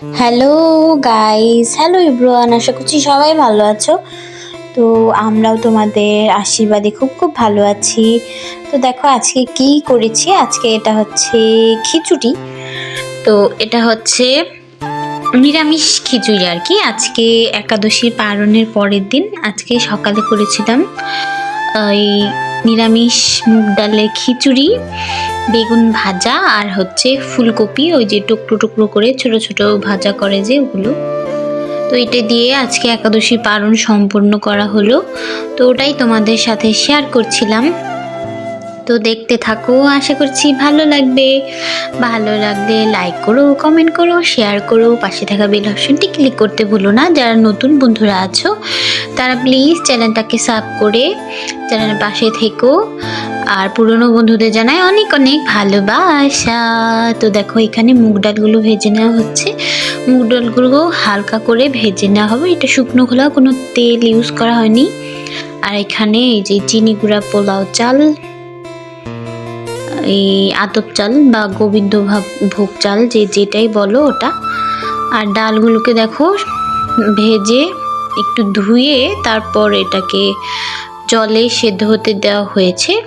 Hello guys hello ইব্রুয়ান আশা করছি সবাই ভালো আছো। তো আমরাও তোমাদের আশীর্বাদে খুব খুব ভালো আছি। তো দেখো, আজকে কি করেছি? আজকে এটা হচ্ছে খিচুড়ি। তো এটা হচ্ছে নিরামিষ খিচুড়ি আর কি। আজকে একাদশীর পালনের পরের দিন আজকে সকালে করেছিলাম এই নিরামিষ মুগ ডালের খিচুড়ি, বেগুন ভাজা আর হচ্ছে ফুলকপি, ওই যে টুকরো টুকরো করে ছোট ছোট ভাজা করে যে ওগুলো। তো এটা দিয়ে আজকে একাদশী পালন সম্পূর্ণ করা হলো। তো ওটাই তোমাদের সাথে শেয়ার করছিলাম। তো দেখতে থাকো, আশা করছি ভালো লাগবে। ভালো লাগলে লাইক করো কমেন্ট করো শেয়ার করো, পাশে থাকা বেল অপশনটি ক্লিক করতে ভুলো না। যারা নতুন বন্ধুরা আছো, তারা প্লিজ চ্যানেলটাকে সাব করে চ্যানেলের পাশে থেকো। আর পুরনো বন্ধুদের জানাই অনেক অনেক ভালোবাসা। তো দেখো, এখানে মুগ ডালগুলো ভেজে নেওয়া হচ্ছে। মুগ ডালগুলো হালকা করে ভেজে নেওয়া হবে। এটা শুকনো খোলা কোনো তেল ইউজ করা হয়নি। আর এখানে এই যে চিনি গুঁড়া পোলাও চাল এই আতপ চাল বা গোবিন্দ ভাগ- চাল, যে যেটাই বলো ওটা। আর ডালগুলোকে দেখো, ভেজে একটু ধুয়ে তারপর এটাকে জলে সেদ্ধ হতে দেওয়া হয়েছে।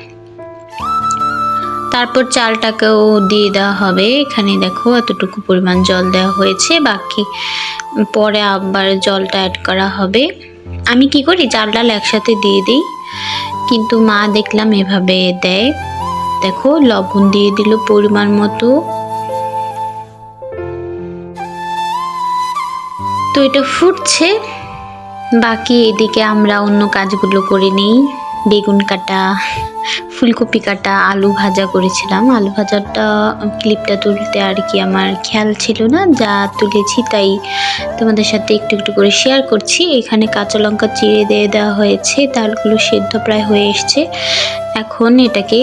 তারপর চালটাকেও দিয়ে দেওয়া হবে। এখানে দেখো, এতটুকু পরিমাণ জল দেওয়া হয়েছে। বাকি পরে আবার জলটা অ্যাড করা হবে। আমি কি করি? চাল ডাল একসাথে দিয়ে দিই। কিন্তু মা দেখলাম এভাবে দেয়। দেখো, লবণ দিয়ে দিল পরিমাণ মতো। তো এটা ফুটছে। বাকি এদিকে আমরা অন্য কাজগুলো করে নিই। বেগুন কাটা, ফুলকপি কাটা, আলু ভাজা করেছিলাম। আলু ভাজাটা, ক্লিপটা তুলতে আর কি আমার খেয়াল ছিল না, যা তুলেছি তাই তোমাদের সাথে একটু একটু করে শেয়ার করছি। এখানে কাঁচা লঙ্কা চিড়ে দিয়ে দেওয়া হয়েছে ডালগুলো সেদ্ধ প্রায় হয়ে এসছে। এখন এটাকে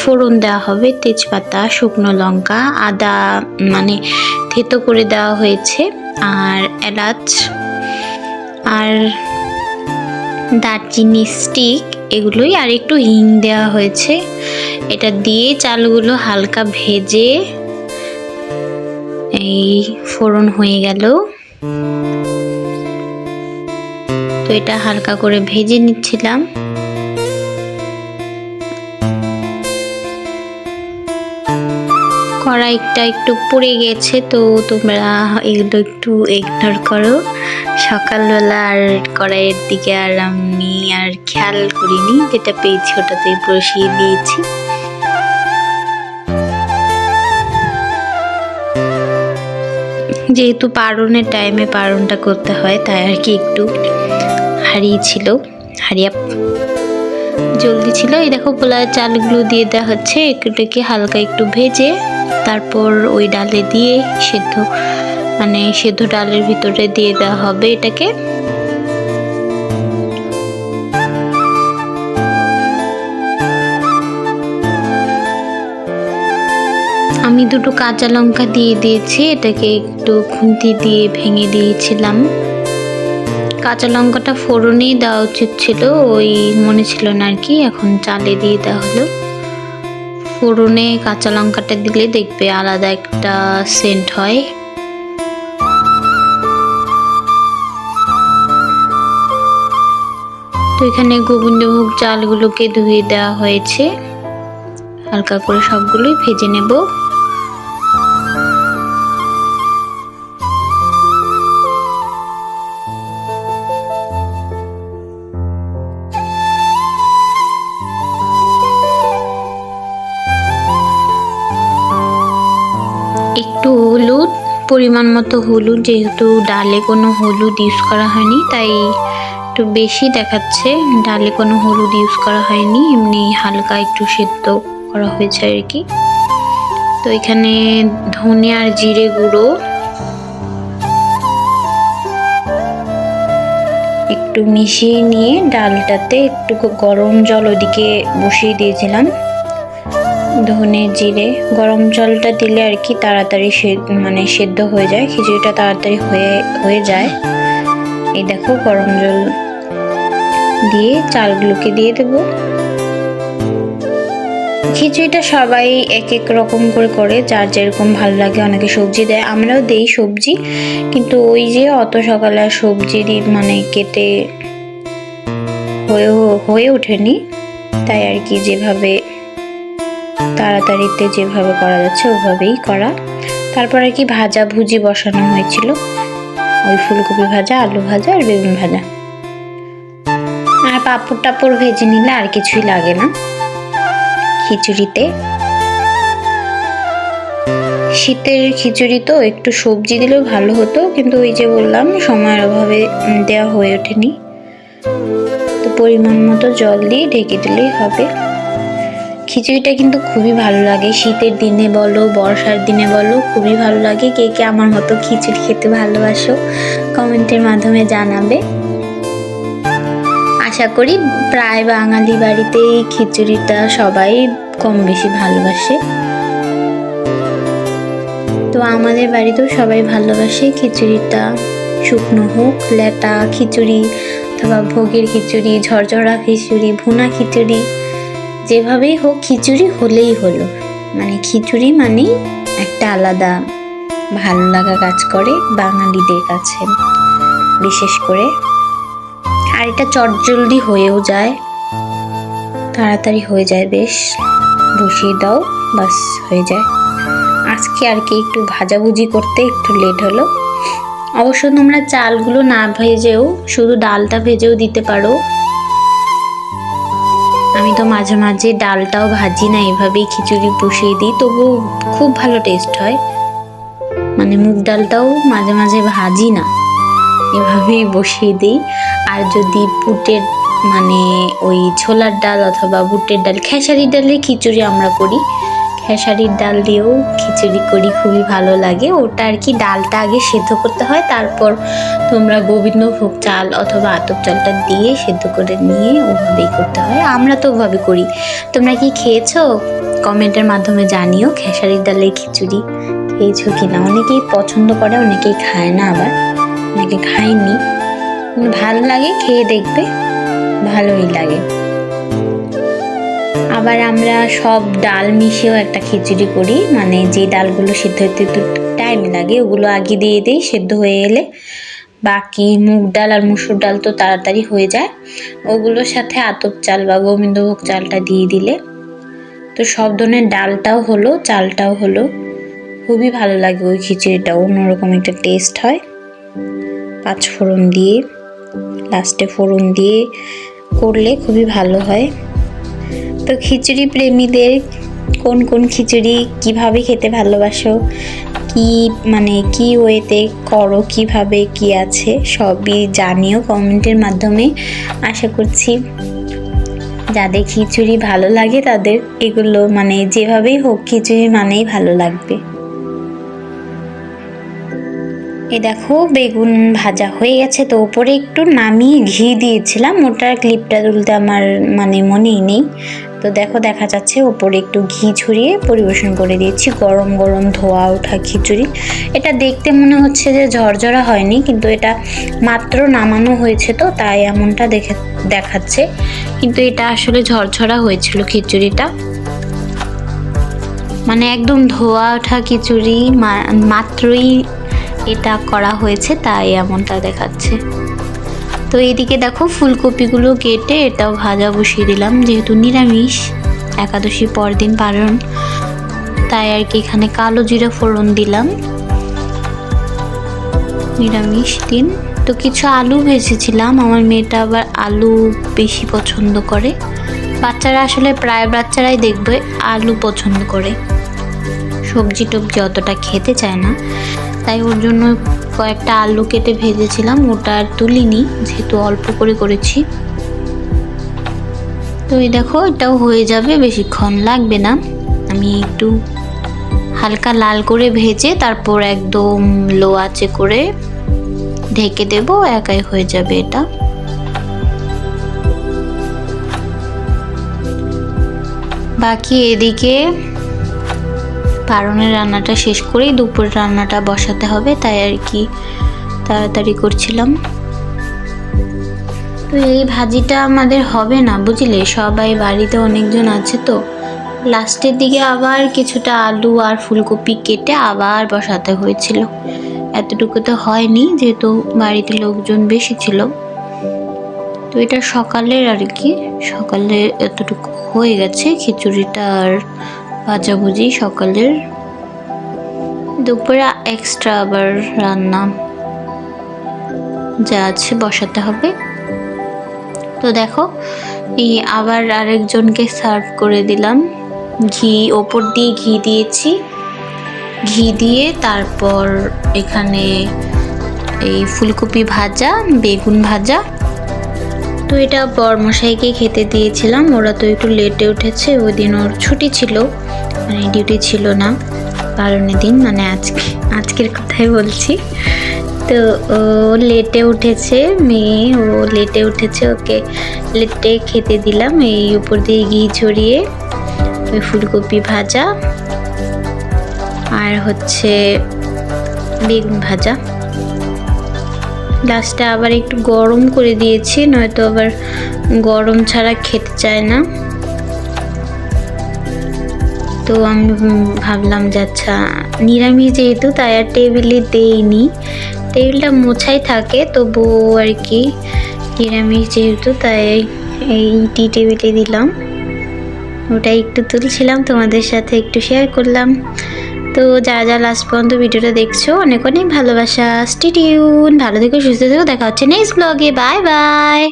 ফোড়ন দেওয়া হবে তেজপাতা, শুকনো লঙ্কা, আদা মানে থেতো করে দেওয়া হয়েছে, আর এলাচ, আর দারচিনি স্টিক এগুলোই, আর একটু হিং দেওয়া হয়েছে। এটা দিয়ে চালগুলো হালকা ভেজে এই ফোড়ন হয়ে গেল। তো এটা হালকা করে ভেজে নিচ্ছিলাম। কড়াইটা একটু পুড়ে গেছে, তো তোমরা এগুলো একটু ইগনোর করো। সকালবেলা আর কড়াইয়ের দিকে আর আমি আর খেয়াল করিনি, যেটা পেয়েছি ওটাতে বসিয়ে দিয়েছি। যেহেতু পারনের টাইমে পারনটা করতে হয়, তাই আর কি একটু হারিয়েছিল হারিয়া জলদি ছিল। এই দেখো পোলার চালগুলো দিয়ে দেওয়া হচ্ছে, এগুলোকে হালকা একটু ভেজে তারপর ওই ডালে দিয়ে সেদ্ধ মানে সেদ্ধ ডালের ভিতরে দিয়ে দেওয়া হবে এটাকে। আমি দুটো কাঁচা লঙ্কা দিয়ে দিয়েছি, এটাকে একটু খুন্তি দিয়ে ভেঙে দিয়েছিলাম। কাঁচা লঙ্কাটা ফোড়নেই দেওয়া উচিত ছিল, ওই মনে ছিল না আর কি, এখন চালে দিয়ে দেওয়া হলো। ফোড়নে কাঁচা লঙ্কাটা দিলে দেখবে আলাদা একটা সেন্ট হয়। তো এখানে গোবিন্দভোগ চালগুলোকে ধুয়ে দেওয়া হয়েছে। হালকা করে সবগুলোই ভেজে নেব। পরিমাণ মতো হলুদ, যেহেতু ডালে কোনো হলুদ ইউজ করা হয়নি, তাই একটু বেশি দেখাচ্ছে। ডালে কোনো হলুদ ইউজ করা হয়নি, এমনি হালকা একটু সেদ্ধ করা হয়েছে আর কি। তো এখানে ধনে আর জিরে গুঁড়ো। একটু মিশিয়ে নিয়ে ডালটাতে একটু গরম জল ওদিকে বসিয়ে দিয়েছিলাম। ধনে জিরে, গরম জলটা দিলে আর কি তাড়াতাড়ি মানে সেদ্ধ হয়ে যায়, খিচুড়িটা তাড়াতাড়ি হয়ে হয়ে যায়। এই দেখো গরম জল দিয়ে চালগুলোকে দিয়ে দেবো। খিচুড়িটা সবাই এক এক রকম করে করে, যার যেরকম ভালো লাগে অনেকে সবজি দেয়। আমরাও দেই সবজি, কিন্তু ওই যে অত সকালে আর সবজির মানে কেটে হয়ে হয়ে ওঠেনি। তাই আর কি যেভাবে তাড়াতাড়িতে যেভাবে করা যাচ্ছে, ওভাবেই করা। তারপর আর কি ভাজা ভুজি বসানো হয়েছিল। ওই ফুলকপি ভাজা, আলু ভাজা আর বেগুন ভাজা। আর পাঁপড় টাপড় ভেজে নিলে আর কিছুই লাগে না। খিচুড়িতে। শীতের খিচুড়ি তো একটু সবজি দিলেও ভালো হতো, কিন্তু ওই যে বললাম, সময়ের অভাবে দেওয়া হয়ে ওঠেনি। তো পরিমাণ মতো জল দিয়ে ঢেকে দিলেই হবে। খিচুড়িটা কিন্তু খুবই ভালো লাগে। শীতের দিনে বলো, বর্ষার দিনে বলো, খুবই ভালো লাগে। কে কে আমার মতো খিচুড়ি খেতে ভালোবাসো, কমেন্টের মাধ্যমে জানাবে। আশা করি প্রায় বাঙালি বাড়িতে এই খিচুড়িটা সবাই কম বেশি ভালোবাসে। তো আমাদের বাড়িতেও সবাই ভালোবাসে খিচুড়িটা। শুকনো হোক, লেটা খিচুড়ি, অথবা ভোগের খিচুড়ি, ঝরঝরা খিচুড়ি, ভুনা খিচুড়ি। যেভাবেই হোক খিচুড়ি হলেই হলো। মানে খিচুড়ি মানে একটা আলাদা ভালো লাগা কাজ করে বাঙালিদের কাছে। বিশেষ করে আর এটা চটজলদি হয়েও যায়। তাড়াতাড়ি হয়ে যায় বেশ, বসিয়ে দাও, বাস হয়ে যায়। আজকে আর কি একটু ভাজাভুজি করতে একটু লেট হলো। অবশ্য তোমরা চালগুলো না ভেজেও, শুধু ডালটা ভেজেও দিতে পারো। আমি তো মাঝে মাঝে ডালটাও ভাজি না, এভাবেই খিচুড়ি বসিয়ে দিই, তবুও খুব ভালো টেস্ট হয়। মানে মুগ ডালটাও মাঝে মাঝে ভাজি না, এভাবেই বসিয়ে দিই। আর যদি বুটের মানে ওই ছোলার ডাল অথবা বুটের ডাল, খেসারির ডালে খিচুড়ি আমরা করি। খেসারির ডাল দিয়েও খিচুড়ি করি, খুবই ভালো লাগে। ওটা আর কি ডালটা আগে সেদ্ধ করতে হয়, তারপর তোমরা গোবিন্দভোগ চাল অথবা আতপ চালটা দিয়ে সেদ্ধ করে নিয়ে ওভাবেই করতে হয়। আমরা তো ওভাবে করি। তোমরা কি খেয়েছো? কমেন্টের মাধ্যমে জানিও খেসারির ডালের খিচুড়ি খেয়েছো কিনা। অনেকেই পছন্দ করে, অনেকেই খায় না আবার। অনেকে খায়নি। ভালো লাগে, খেয়ে দেখবে। ভালোই লাগে। আবার আমরা সব ডাল মিশিয়েও একটা খিচুড়ি করি। মানে যে ডালগুলো সিদ্ধ হতে একটু টাইম লাগে, ওগুলো আগে দিয়ে দিই, সেদ্ধ হয়ে এলে বাকি মুগ ডাল আর মুসুর ডাল তো তাড়াতাড়ি হয়ে যায়। ওগুলোর সাথে আতপ চাল বা গোবিন্দভোগ চালটা দিয়ে দিলে তো সব ধরনের ডালটাও হলো, চালটাও হলো। খুবই ভালো লাগে ওই খিচুড়িটা, অন্যরকম একটা টেস্ট হয়। পাঁচ ফোড়ন দিয়ে লাস্টে ফোড়ন দিয়ে করলে খুবই ভালো হয়। তো খিচুড়ি প্রেমীদের কোন কোন খিচুড়ি কীভাবে খেতে ভালোবাসো? কি মানে কি ওয়েতে করো, কীভাবে, কি আছে, সবই জানিও কমেন্টের মাধ্যমে। আশা করছি যাদের খিচুড়ি ভালো লাগে তাদের এগুলো মানে যেভাবেই হোক খিচুড়ি মানেই ভালো লাগবে। এ দেখো বেগুন ভাজা হয়ে গেছে তো ওপরে একটু নামিয়ে ঘি দিয়েছিলাম। ওটার ক্লিপটা তুলতে আমার মানে মনেই নেই। তো দেখো, দেখা যাচ্ছে ওপরে একটু ঘি ছড়িয়ে পরিবেশন করে দিয়েছি। গরম গরম ধোয়া ওঠা খিচুড়ি। এটা দেখতে মনে হচ্ছে যে ঝরঝরা হয়নি, কিন্তু এটা মাত্র নামানো হয়েছে তো, তাই এমনটা দেখে, দেখাচ্ছে। কিন্তু এটা আসলে ঝরঝরা হয়েছিল খিচুড়িটা। মানে একদম ধোয়া ওঠা খিচুড়ি মাত্রই এটা করা হয়েছে, তাই এমনটা দেখাচ্ছে। তো এইদিকে দেখো ফুলকপিগুলো কেটে এটাও ভাজা বসিয়ে দিলাম, যেহেতু নিরামিষ, একাদশী পরদিন পালন। তাই আর কি এখানে কালো জিরা ফোড়ন দিলাম। নিরামিষ দিন। তো কিছু আলু ভেজেছিলাম, আমার মেয়েটা আবার আলু বেশি পছন্দ করে। বাচ্চারা আসলে প্রায় বাচ্চারাই দেখবে আলু পছন্দ করে। সবজি টবজি অতটা খেতে চায় না। তাই ওর জন্য কয়েকটা আলু কেটে ভেজেছিলাম, ওটা আর তুলিনি, যেহেতু অল্প করে করেছি। তো এই দেখো, এটাও হয়ে যাবে, বেশিক্ষণ লাগবে না। আমি একটু হালকা লাল করে ভেজে তারপর একদম লো আঁচে করে ঢেকে দেব, একাই হয়ে যাবে এটা। বাকি এদিকে পারনের রান্নাটা শেষ করেই দুপুর রান্নাটা বসাতে হবে, তাই আর কি তাড়াতাড়ি করছিলাম। তো এই ভাজিটা আমাদের হবে না, বুঝলে? সবাই বাড়িতে অনেকজন আছে তো। লাস্টের দিকে আবার কিছুটা আলু আর ফুলকপি কেটে আবার বসাতে হয়েছিল। এতটুকু তো হয়নি, যেহেতু বাড়িতে লোকজন বেশি ছিল। তো এটা সকালের আর কি, সকালে এতটুকু হয়ে গেছে খিচুড়িটা আর ভাজাভুজি সকালের। দুপুরে এক্সট্রা আবার রান্না। যা আছে বসাতে হবে। তো দেখো, এই আবার আরেকজনকে সার্ভ করে দিলাম। ঘি, ওপর দিয়ে ঘি দিয়েছি। ঘি দিয়ে তারপর এখানে এই ফুলকপি ভাজা, বেগুন ভাজা তো এটা বরমশাইকে খেতে দিয়েছিলাম। ওরা তো একটু লেটে উঠেছে ওই দিন ওর ছুটি ছিল। মানে ডিউটি ছিল না কারণে দিন মানে আজকে, আজকের কথাই বলছি। তো ও লেটে উঠেছে, মেয়ে, ও লেটে উঠেছে, ওকে লেটে খেতে দিলাম। এই উপর দিয়ে ঘি ছড়িয়ে, ওই ফুলকপি ভাজা, আর হচ্ছে বেগুন ভাজা। লাস্টে আবার একটু গরম করে দিয়েছি, নয়তো আবার গরম ছাড়া খেতে চায় না। তো আমি ভাবলাম যে আচ্ছা নিরামিষ যেহেতু, তাই আর টেবিলে দেইনি। টেবিলটা মোছাই থাকে, তবুও আর কি নিরামিষ যেহেতু, তাই এই টি টেবিলে দিলাম। ওটা একটু তুলছিলাম, তোমাদের সাথে একটু শেয়ার করলাম। তো যারা যারা লাস্ট পর্যন্ত ভিডিওটা দেখছ, অনেক অনেক ভালোবাসা। স্টিটিউন ভালো থেকো, সুস্থ থেকো, দেখা হচ্ছে নেক্সট ব্লগে বাই বাই